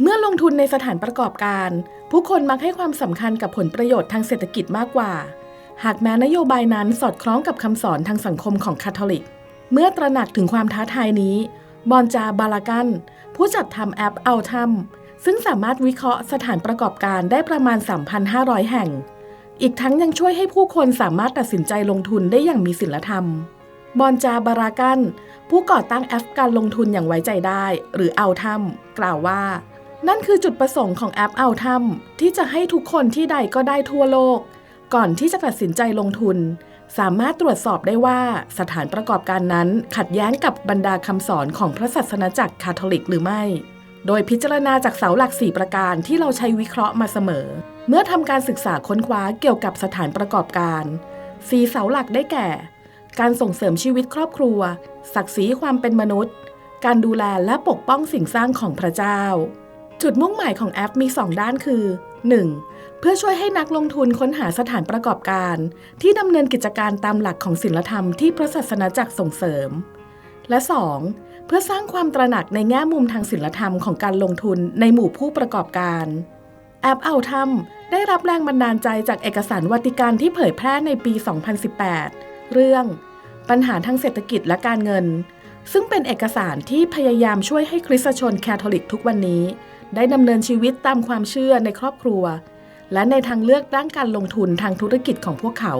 เมื่อลงทุนในสถานประกอบการ ผู้คนมักให้ความสำคัญกับผลประโยชน์ทางเศรษฐกิจมากกว่า หากแม้นโยบายนั้นสอดคล้องกับคำสอนทางสังคมของคาทอลิก เมื่อตระหนักถึงความท้าทายนี้ บอนจาบาลากัน ผู้จัดทำแอปเอาทัมซึ่งสามารถวิเคราะห์สถานประกอบการได้ประมาณ 3,500 แห่ง อีกทั้งยังช่วยให้ผู้คนสามารถตัดสินใจลงทุนได้อย่างมีศีลธรรม บอนจาบารากัน ผู้ก่อตั้งแอปการลงทุนอย่างไว้ใจได้ หรือเอาทัมกล่าวว่า นั่นคือจุดประสงค์ของแอปเอาทัมที่จะให้ทุกคนที่ใดก็ได้ทั่วโลก ก่อนที่จะตัดสินใจลงทุน สามารถตรวจสอบได้ว่าสถานประกอบการนั้นขัดแย้งกับบรรดาคำสอนของพระศาสนาจักรคาทอลิกหรือไม่ โดยพิจารณาจากเสาหลัก 4 ประการที่เราใช้วิเคราะห์มาเสมอ เมื่อทำการศึกษาค้นคว้าเกี่ยวกับสถานประกอบการสีเสาหลักได้แก่ การส่งเสริมชีวิตครอบครัว ศักดิ์ศรีความเป็นมนุษย์ การดูแลและปกป้องสิ่งสร้างของพระเจ้า จุดมุ่งหมายของแอปมี 2 ด้านคือ 1. เพื่อช่วยให้นักลงทุนค้นหาสถานประกอบการ ที่ดำเนินกิจการตามหลักของศีลธรรมที่พระศาสนาจักรส่งเสริม และ 2. เพื่อสร้างความตระหนักในแง่มุมทางศีลธรรมของการลงทุนในหมู่ผู้ประกอบการแอปเอาทัมได้รับแรงบันดาลใจจากเอกสารวัติกันที่เผยแพร่ในปี 2018 เรื่อง ปัญหาทางเศรษฐกิจและการเงิน ซึ่งเป็นเอกสารที่พยายามช่วยให้คริสตชนแคทอลิกทุกวันนี้ ได้ดำเนินชีวิตตามความเชื่อในครอบครัว และในทางเลือกด้านการลงทุนทางธุรกิจของพวกเขา